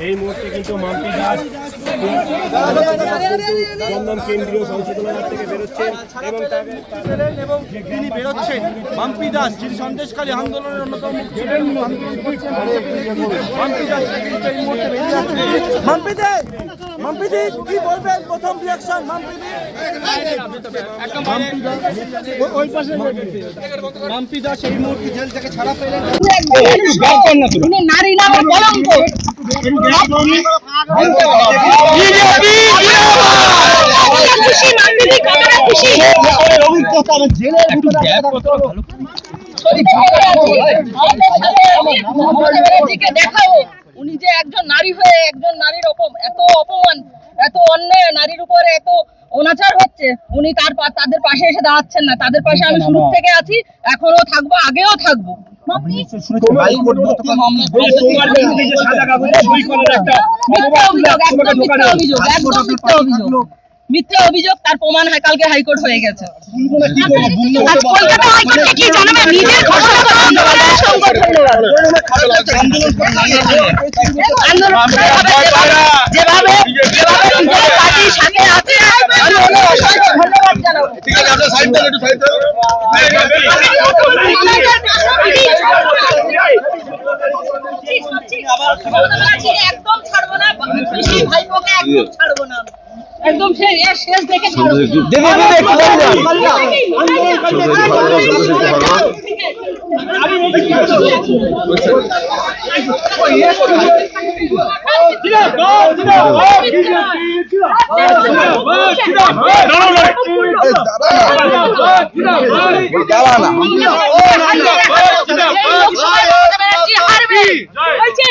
এই মুহূর্তে কিন্তু মাম্পি দাস দমদম কেন্দ্রীয় সংশোধনাগার থেকে বেরোচ্ছেন এবং এবং তিনি বেরোচ্ছেন মাম্পি দাস যিনি সন্দেশকালী আন্দোলনের অন্যতম মাম্পি দাস এই মুহূর্তে বেরিয়ে যাচ্ছেন মাম্পি দে মাম্পি কি বলবেন প্রথম রিয়াকশন মাম্পি ওই পাশে মাম্পি দাস এই মুহূর্তে জেল থেকে ছাড়া পেলেন নারী নামের কলঙ্ক উনি যে একজন নারী হয়ে একজন নারীর এত অপমান এত অন্যায় নারীর উপরে এত অনাচার হচ্ছে উনি তার তাদের পাশে এসে দাঁড়াচ্ছেন না। তাদের পাশে আমি শুরু থেকে আছি এখনও থাকব আগেও থাকব। অভিযোগ একদম মিথ্যা অভিযোগ একদম মিথ্যা অভিযোগ। মিথ্যা অভিযোগ তার প্রমাণ হয় কালকে হাইকোর্ট হয়ে গেছে। যেভাবে যেভাবে আছে ধন্যবাদ একদম ছাড়বো না ভাইপোকে একদম ছাড়বো না। একদম শেষ দেখে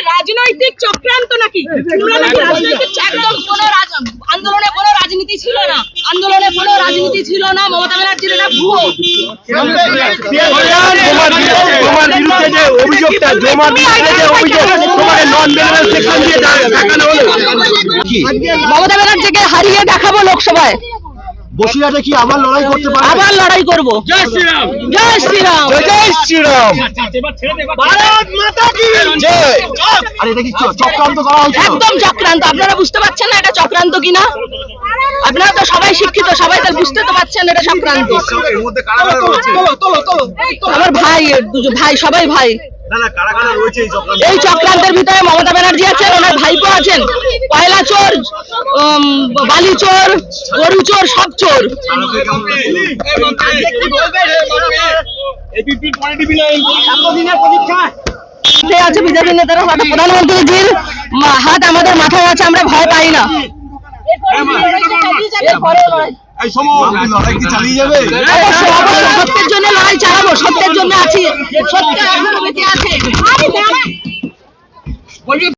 রাজনৈতিক চক্রান্ত নাকি তোমরা নাকি রাজনৈতিক একদম কোনো আন্দোলনে রাজনীতি ছিল না। আন্দোলনে কোনো রাজনীতি ছিল না। মমতা ব্যানার্জির এটা ভুয়ো। মমতা ব্যানার্জিকে হারিয়ে দেখাবো লোকসভায়। বসিরহাটে কি আবার লড়াই করতে পারবে? আবার লড়াই করব। জয় শ্রীরাম। জয় শ্রীরাম। জয় শ্রীরাম। ভারত মাতা কি? জয়। আরে এটা কি চক্রান্ত করা একদম চক্রান্ত। আপনারা বুঝতে পারছেন না এটা চক্রান্ত কিনা? আপনারা তো সবাই শিক্ষিত সবাই তো বুঝতে তো পারছেন এটা চক্রান্ত। আমার ভাই দুজন ভাই সবাই ভাই। এই চক্রান্তের ভিতরে মমতা ব্যানার্জি আছেন ওনার ভাইপো আছেন কয়লা চোর উম, বালি চোর গরু চোর সব চোর আছে বিজেপি নেতারা হয়তো প্রধানমন্ত্রীজির হাত আমাদের মাথায় আছে আমরা ভয় পাই না এরপরে লড়াই। এই সময় লড়াই কি চালিয়ে যাবে অবশ্যই, অবশ্যই, সত্যের জন্য লড়াই চালাবো সত্যের জন্য আছি সত্য what you